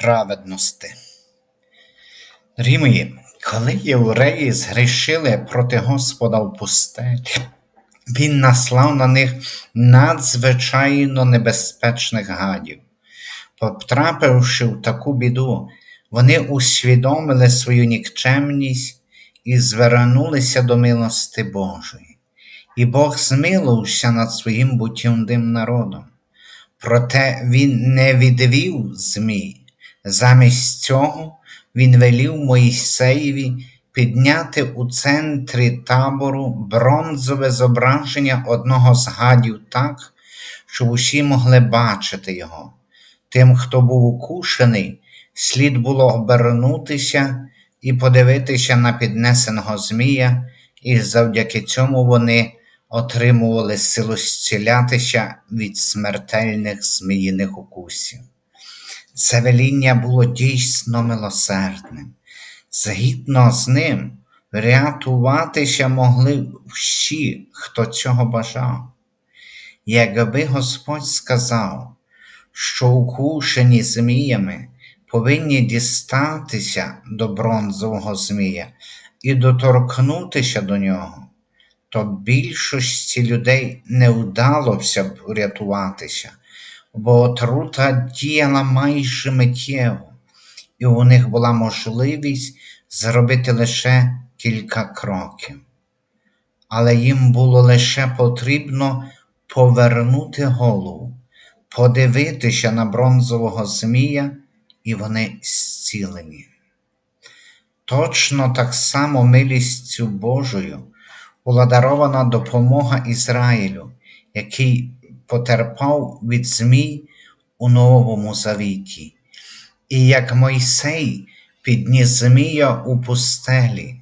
праведності. Дорогі мої, коли євреї згрішили проти Господа в пустелі, Він наслав на них надзвичайно небезпечних гадів. Потрапивши в таку біду, вони усвідомили свою нікчемність і звернулися до милости Божої. І Бог змилувався над своїм бутівним народом. Проте Він не відвів змій. Замість цього Він велів Моїсеєві підняти у центрі табору бронзове зображення одного з гадів так, щоб усі могли бачити його. Тим, хто був укушений, слід було обернутися і подивитися на піднесеного Змія, і завдяки цьому вони отримували силу зцілятися від смертельних зміїних укусів. Це веління було дійсно милосердним. Згідно з ним, рятуватися могли всі, хто цього бажав. Якби Господь сказав, що укушені зміями повинні дістатися до бронзового змія і доторкнутися до нього, то більшості людей не вдалося б врятуватися, бо отрута діяла майже миттєво, і у них була можливість зробити лише кілька кроків. Але їм було лише потрібно повернути голову, подивитися на бронзового змія, і вони зцілені. Точно так само милістю Божою була дарована допомога Ізраїлю, який потерпав від змій у Новому Завіті. І як Мойсей підніс Змія у пустелі,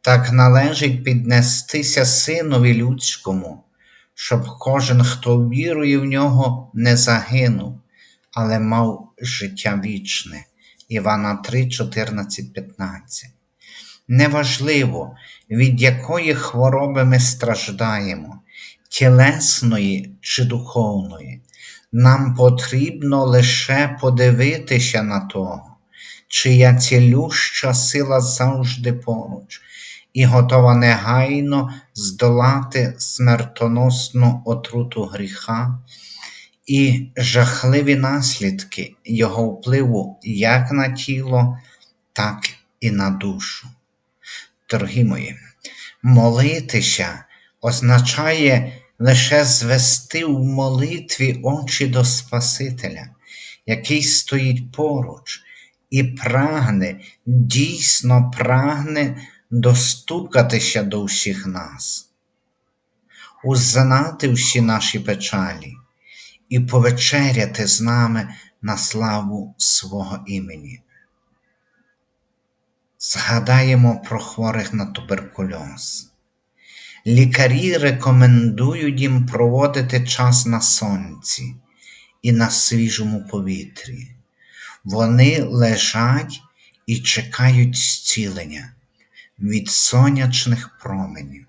так належить піднестися Синові людському, щоб кожен, хто вірує в нього, не загинув, але мав життя вічне. Івана 3, 14, 15. Неважливо, від якої хвороби ми страждаємо, тілесної чи духовної, нам потрібно лише подивитися на того, чия цілюща сила завжди поруч, і готова негайно здолати смертоносну отруту гріха і жахливі наслідки його впливу як на тіло, так і на душу. Дорогі мої, молитися означає лише звести в молитві очі до Спасителя, який стоїть поруч і прагне, дійсно прагне достукатися до всіх нас, узнати всі наші печалі і повечеряти з нами на славу свого імені. Згадаємо про хворих на туберкульоз. Лікарі рекомендують їм проводити час на сонці і на свіжому повітрі. Вони лежать і чекають зцілення від сонячних променів.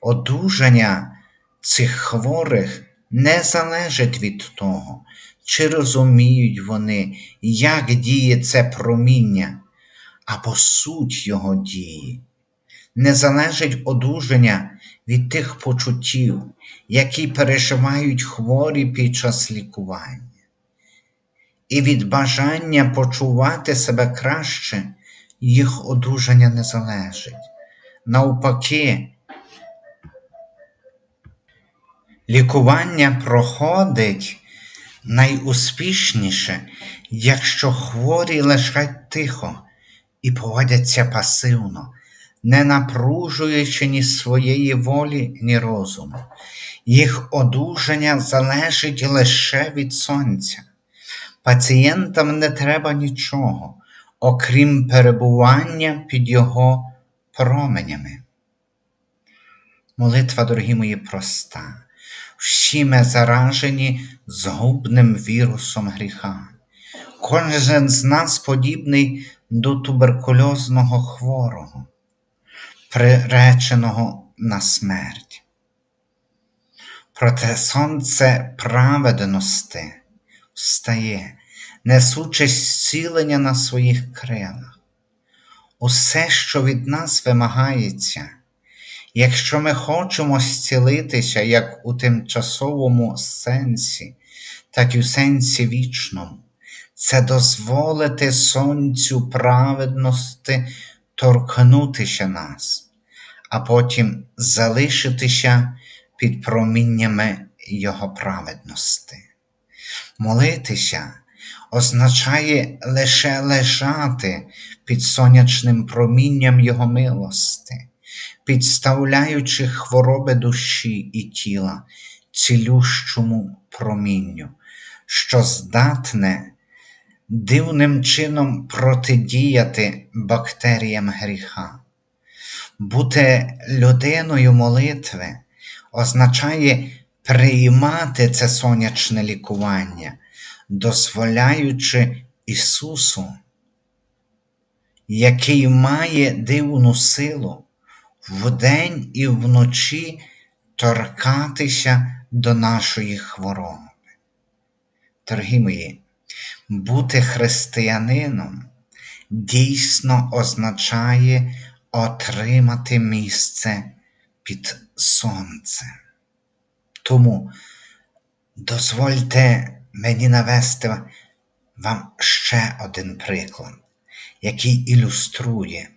Одужання цих хворих не залежить від того, чи розуміють вони, як діє це проміння або суть його дії. Не залежить одужання від тих почуттів, які переживають хворі під час лікування, і від бажання почувати себе краще їх одужання не залежить. Навпаки, лікування проходить найуспішніше, якщо хворі лежать тихо і поводяться пасивно, не напружуючи ні своєї волі, ні розуму. Їх одужання залежить лише від сонця. Пацієнтам не треба нічого, окрім перебування під його променями. Молитва, дорогі мої, проста. Всі ми заражені згубним вірусом гріха. Кожен з нас подібний до туберкульозного хворого, приреченого на смерть. Проте сонце праведності встає, несучи зцілення на своїх крилах. Усе, що від нас вимагається, якщо ми хочемо зцілитися як у тимчасовому сенсі, так і в сенсі вічному, це дозволити Сонцю праведності торкнутися нас, а потім залишитися під проміннями Його праведності. Молитися означає лише лежати під сонячним промінням Його милости, підставляючи хвороби душі і тіла цілющому промінню, що здатне дивним чином протидіяти бактеріям гріха. Бути людиною молитви означає приймати це сонячне лікування, дозволяючи Ісусу, який має дивну силу вдень і вночі торкатися до нашої хвороби. Дорогі мої, бути християнином дійсно означає отримати місце під сонцем. Тому дозвольте мені навести вам ще один приклад, який ілюструє,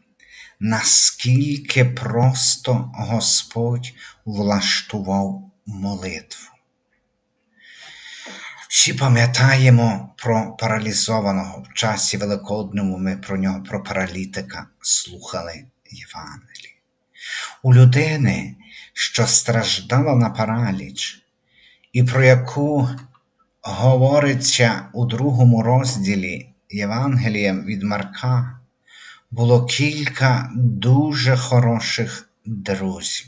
наскільки просто Господь влаштував молитву. Всі пам'ятаємо про паралізованого в часі Великодному ми про нього, про паралітика, слухали Євангелії. У людини, що страждала на параліч, і про яку говориться у другому розділі Євангелієм від Марка, було кілька дуже хороших друзів.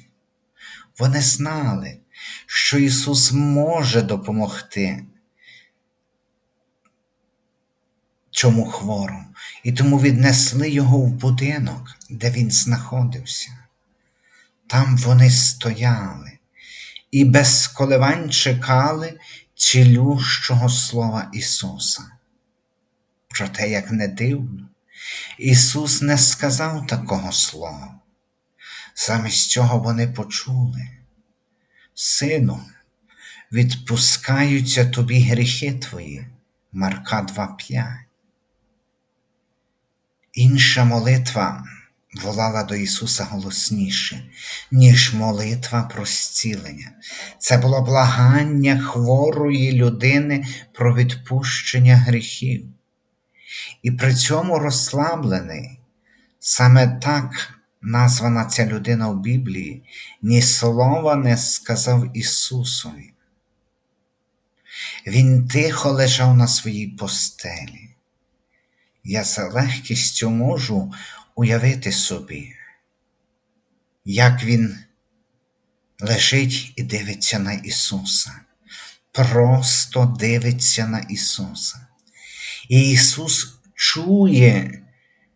Вони знали, що Ісус може допомогти цьому хворому, і тому віднесли його в будинок, де він знаходився. Там вони стояли і без коливань чекали цілющого слова Ісуса. Проте, як не дивно, Ісус не сказав такого слова. Замість цього вони почули. Сину, відпускаються тобі гріхи твої, Марка 2,5. Інша молитва волала до Ісуса голосніше, ніж молитва про зцілення. Це було благання хворої людини про відпущення гріхів. І при цьому розслаблений, саме так названа ця людина в Біблії, ні слова не сказав Ісусові. Він тихо лежав на своїй постелі. Я з легкістю можу уявити собі, як Він лежить і дивиться на Ісуса, просто дивиться на Ісуса. І Ісус чує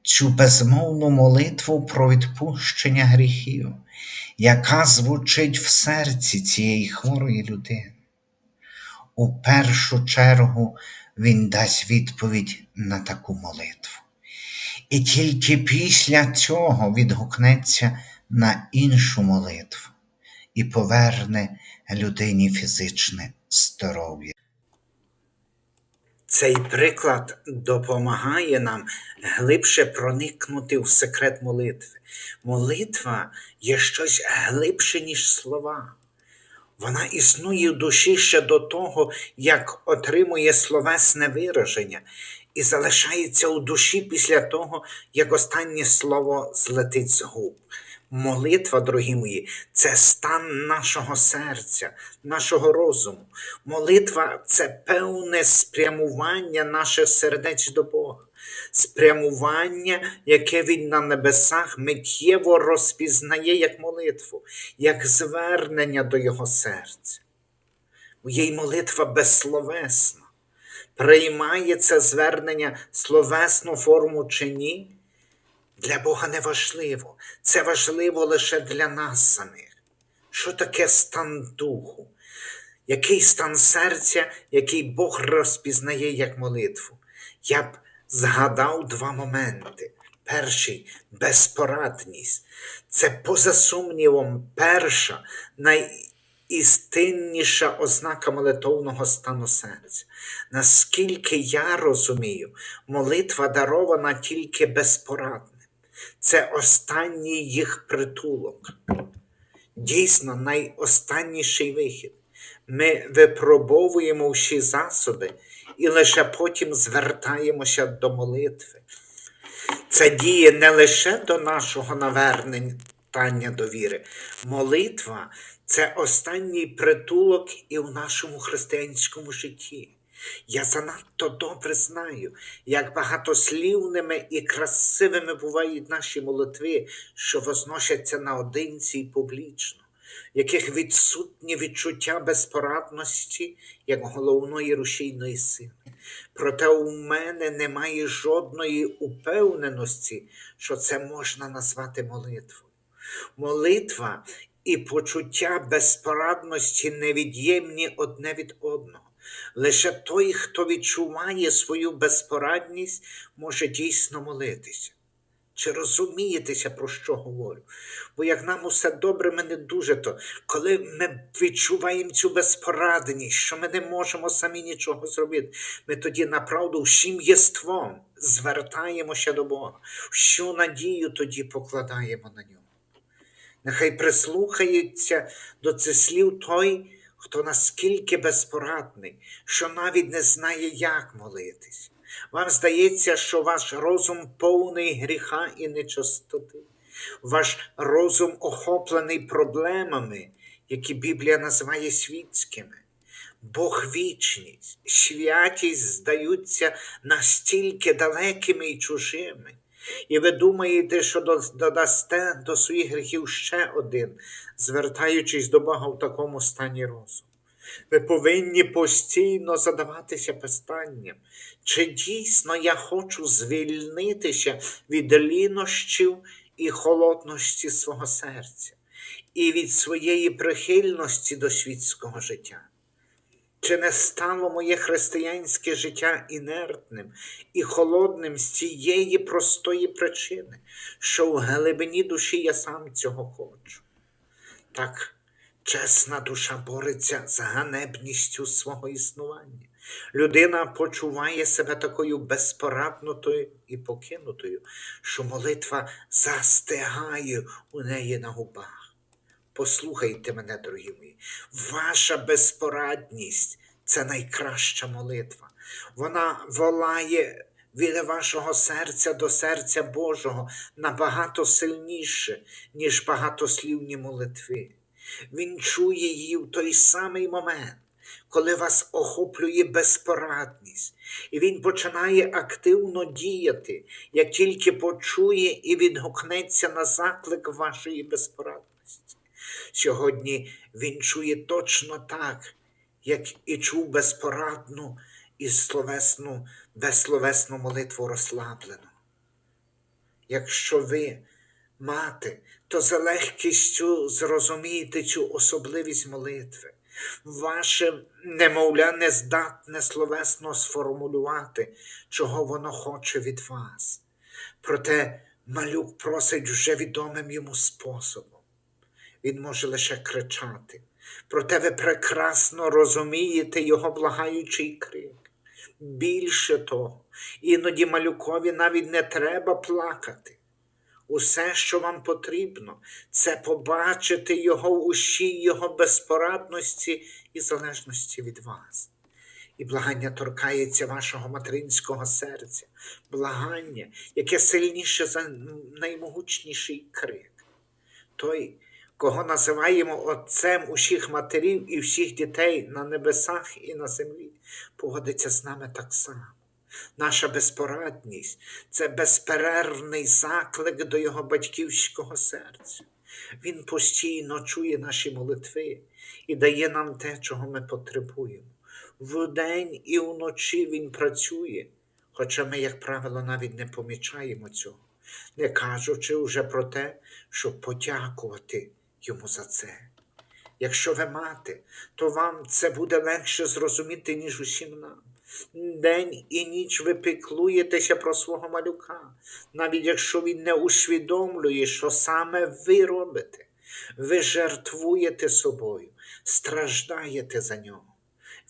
цю безмовну молитву про відпущення гріхів, яка звучить в серці цієї хворої людини. У першу чергу Він дасть відповідь на таку молитву. І тільки після цього відгукнеться на іншу молитву і поверне людині фізичне здоров'я. Цей приклад допомагає нам глибше проникнути в секрет молитви. Молитва є щось глибше, ніж слова. Вона існує в душі ще до того, як отримує словесне вираження, і залишається у душі після того, як останнє слово злетить з губ. Молитва, дорогі мої, це стан нашого серця, нашого розуму. Молитва це певне спрямування наших сердець до Бога, спрямування, яке Він на небесах миттєво розпізнає як молитву, як звернення до Його серця. У її молитва безсловесна. Приймає це звернення словесну форму чи ні? Для Бога не важливо, це важливо лише для нас самих. Що таке стан духу? Який стан серця, який Бог розпізнає як молитву? я б згадав два моменти. Перший безпорадність. Це, поза сумнівом, перша, найістинніша ознака молитовного стану серця. Наскільки я розумію, молитва дарована тільки безпорадним. Це останній їх притулок. Дійсно, найостанніший вихід. Ми випробовуємо всі засоби і лише потім звертаємося до молитви. Це діє не лише до нашого навернення довіри. Молитва це останній притулок і в нашому християнському житті. Я занадто добре знаю, як багатослівними і красивими бувають наші молитви, що возносяться наодинці і публічно, яких відсутнє відчуття безпорадності як головної рушійної сили. Проте у мене немає жодної упевненості, що це можна назвати молитвою. Молитва і почуття безпорадності невід'ємні одне від одного. Лише той, хто відчуває свою безпорадність, може дійсно молитися. Чи розумієтеся, про що говорю? Бо як нам усе добре, ми не дуже то, коли ми відчуваємо цю безпорадність, що ми не можемо самі нічого зробити, ми тоді направду всім єством звертаємося до Бога, всю надію тоді покладаємо на нього. Нехай прислухається до цих слів той, хто наскільки безпорадний, що навіть не знає, як молитись. Вам здається, що ваш розум повний гріха і нечистоти, ваш розум охоплений проблемами, які Біблія називає світськими. Бог вічність, святість здаються настільки далекими і чужими. І ви думаєте, що додасте до своїх гріхів ще один, звертаючись до Бога в такому стані розуму. Ви повинні постійно задаватися питанням, чи дійсно я хочу звільнитися від лінощів і холодності свого серця, і від своєї прихильності до світського життя. Чи не стало моє християнське життя інертним і холодним з цієї простої причини, що в глибині душі я сам цього хочу? Так, чесна душа бореться з ганебністю свого існування. Людина почуває себе такою безпораднотою і покинутою, що молитва застигає у неї на губах. Послухайте мене, дорогі мої, ваша безпорадність це найкраща молитва. Вона волає від вашого серця до серця Божого набагато сильніше, ніж багатослівні молитви. Він чує її в той самий момент, коли вас охоплює безпорадність, і він починає активно діяти, як тільки почує і відгукнеться на заклик вашої безпорадності. Сьогодні він чує точно так, як і чув безпорадну і словесну, безсловесну молитву розслаблену. Якщо ви мати, то за легкістю зрозумієте цю особливість молитви. Ваше немовля не здатне словесно сформулювати, чого воно хоче від вас. Проте малюк просить вже відомим йому способом він може лише кричати. Проте ви прекрасно розумієте його благаючий крик. Більше того, іноді малюкові навіть не треба плакати. Усе, що вам потрібно, це побачити його в ущій його безпорадності і залежності від вас. І благання торкається вашого материнського серця, благання, яке сильніше за наймогучніший крик. Той, кого називаємо Отцем усіх матерів і всіх дітей на небесах і на землі, погодиться з нами так само. Наша безпорадність це безперервний заклик до Його батьківського серця. Він постійно чує наші молитви і дає нам те, чого ми потребуємо. Вдень і вночі Він працює, хоча ми, як правило, навіть не помічаємо цього, не кажучи вже про те, щоб подякувати йому за це. Якщо ви мати, то вам це буде легше зрозуміти, ніж усім нам. День і ніч ви піклуєтеся про свого малюка, навіть якщо він не усвідомлює, що саме ви робите. Ви жертвуєте собою, страждаєте за нього.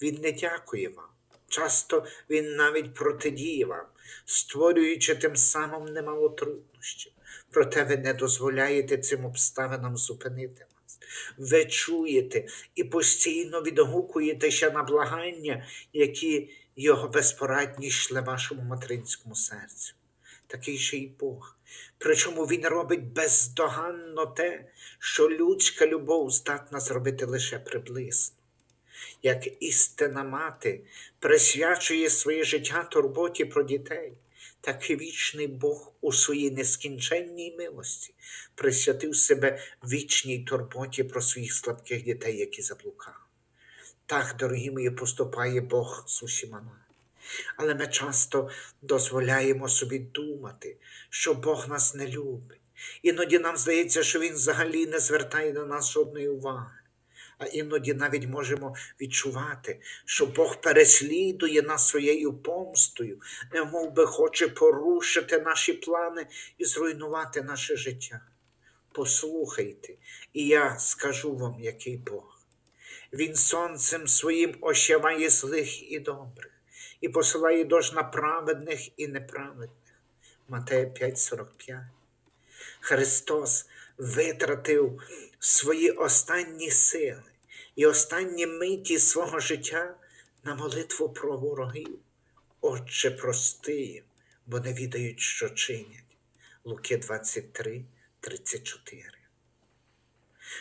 Він не дякує вам. Часто він навіть протидіє вам, створюючи тим самим немало труднощів. Проте ви не дозволяєте цим обставинам зупинити вас. Ви чуєте і постійно відгукуєтеся на благання, які його безпорадність шле вашому материнському серцю. Такий же й Бог. Причому Він робить бездоганно те, що людська любов здатна зробити лише приблизно як істина мати присвячує своє життя турботі про дітей, так і вічний Бог у своїй нескінченній милості присвятив себе вічній турботі про своїх слабких дітей, які заблукали. Так, дорогі мої, поступає Бог з усіма нами. Але ми часто дозволяємо собі думати, що Бог нас не любить. Іноді нам здається, що Він взагалі не звертає на нас жодної уваги а іноді навіть можемо відчувати, що Бог переслідує нас своєю помстою, немов би хоче порушити наші плани і зруйнувати наше життя. Послухайте, і я скажу вам, який Бог. Він сонцем своїм ощаває злих і добрих, і посилає дощ на праведних і неправедних. Матея 5,45. Христос витратив свої останні сили і останні миті свого життя на молитву про ворогів. Отче, прости їм, бо не відають, що чинять. Луки 23, 34.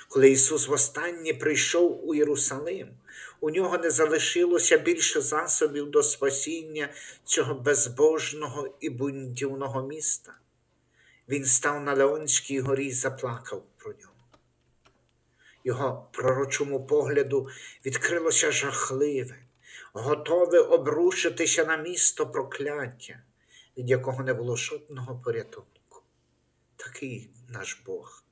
Коли Ісус востаннє прийшов у Єрусалим, у нього не залишилося більше засобів до спасіння цього безбожного і бунтівного міста. Він став на Леонській горі і заплакав про нього. Його пророчому погляду відкрилося жахливе, готове обрушитися на місто прокляття, від якого не було жодного порятунку. Такий наш Бог.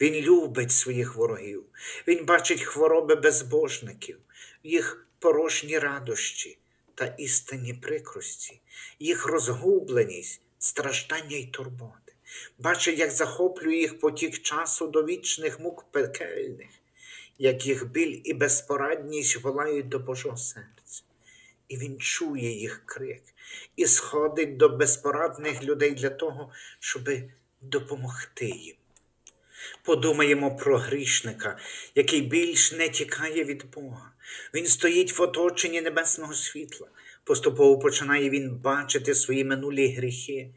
Він любить своїх ворогів, Він бачить хвороби безбожників, їх порожні радощі та істинні прикрості, їх розгубленість, страждання й турботи бачить, як захоплює їх потік часу до вічних мук пекельних, як їх біль і безпорадність волають до Божого серця. І він чує їх крик і сходить до безпорадних людей для того, щоб допомогти їм. Подумаємо про грішника, який більш не тікає від Бога. Він стоїть в оточенні небесного світла. Поступово починає він бачити свої минулі гріхи,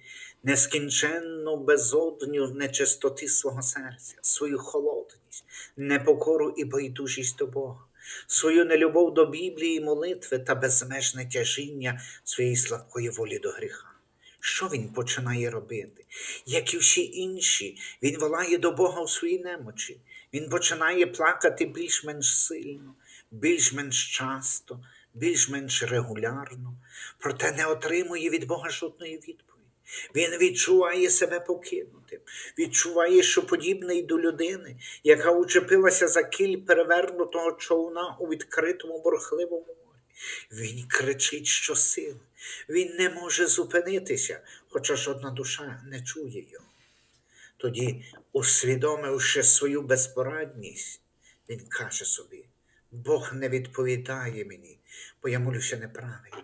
нескінченну безодню нечистоти свого серця, свою холодність, непокору і байдужість до Бога, свою нелюбов до Біблії, молитви та безмежне тяжіння своєї слабкої волі до гріха. Що він починає робити? Як і всі інші, він волає до Бога у своїй немочі. Він починає плакати більш-менш сильно, більш-менш часто, більш-менш регулярно, проте не отримує від Бога жодної відповіді. Він відчуває себе покинутим, відчуває, що подібний до людини, яка учепилася за кіль перевернутого човна у відкритому бурхливому морі. Він кричить щосили, він не може зупинитися, хоча жодна душа не чує його. Тоді, усвідомивши свою безпорадність, він каже собі: Бог не відповідає мені, бо я молюся неправильно.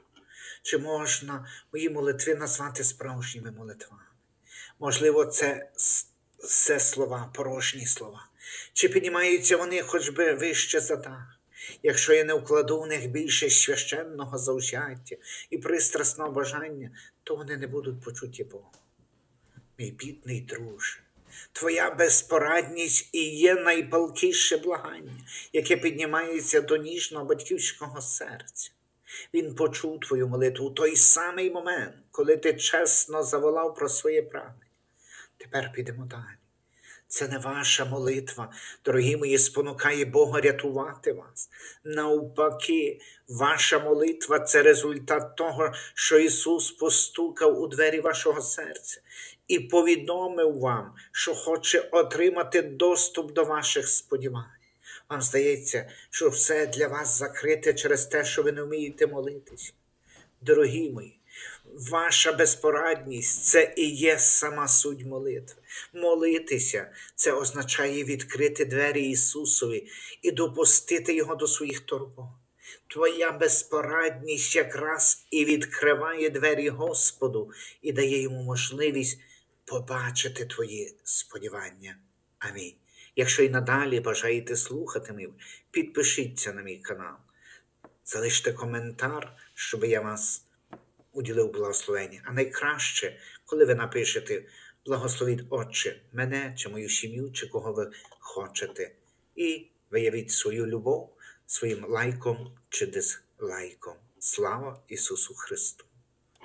Чи можна мої молитви назвати справжніми молитвами? Можливо, це все слова, порожні слова. Чи піднімаються вони хоч би вище за дах? Якщо я не вкладу в них більше священного завзяття і пристрасного бажання, то вони не будуть почуті Богом. Мій бідний друже, твоя безпорадність і є найпалкіше благання, яке піднімається до ніжного батьківського серця. Він почув твою молитву у той самий момент, коли ти чесно заволав про своє прагнення. Тепер підемо далі. Це не ваша молитва, дорогі мої, спонукає Бога рятувати вас. Навпаки, ваша молитва це результат того, що Ісус постукав у двері вашого серця і повідомив вам, що хоче отримати доступ до ваших сподівань. Вам здається, що все для вас закрите через те, що ви не вмієте молитись. Дорогі мої, ваша безпорадність це і є сама суть молитви. Молитися це означає відкрити двері Ісусові і допустити Його до своїх турбот. Твоя безпорадність якраз і відкриває двері Господу і дає йому можливість побачити твої сподівання. Амінь. Якщо й надалі бажаєте слухати мене, підпишіться на мій канал, залиште коментар, щоб я вас уділив благословення. А найкраще, коли ви напишете благословіть Отче, мене чи мою сім'ю, чи кого ви хочете, і виявіть свою любов своїм лайком чи дизлайком. Слава Ісусу Христу!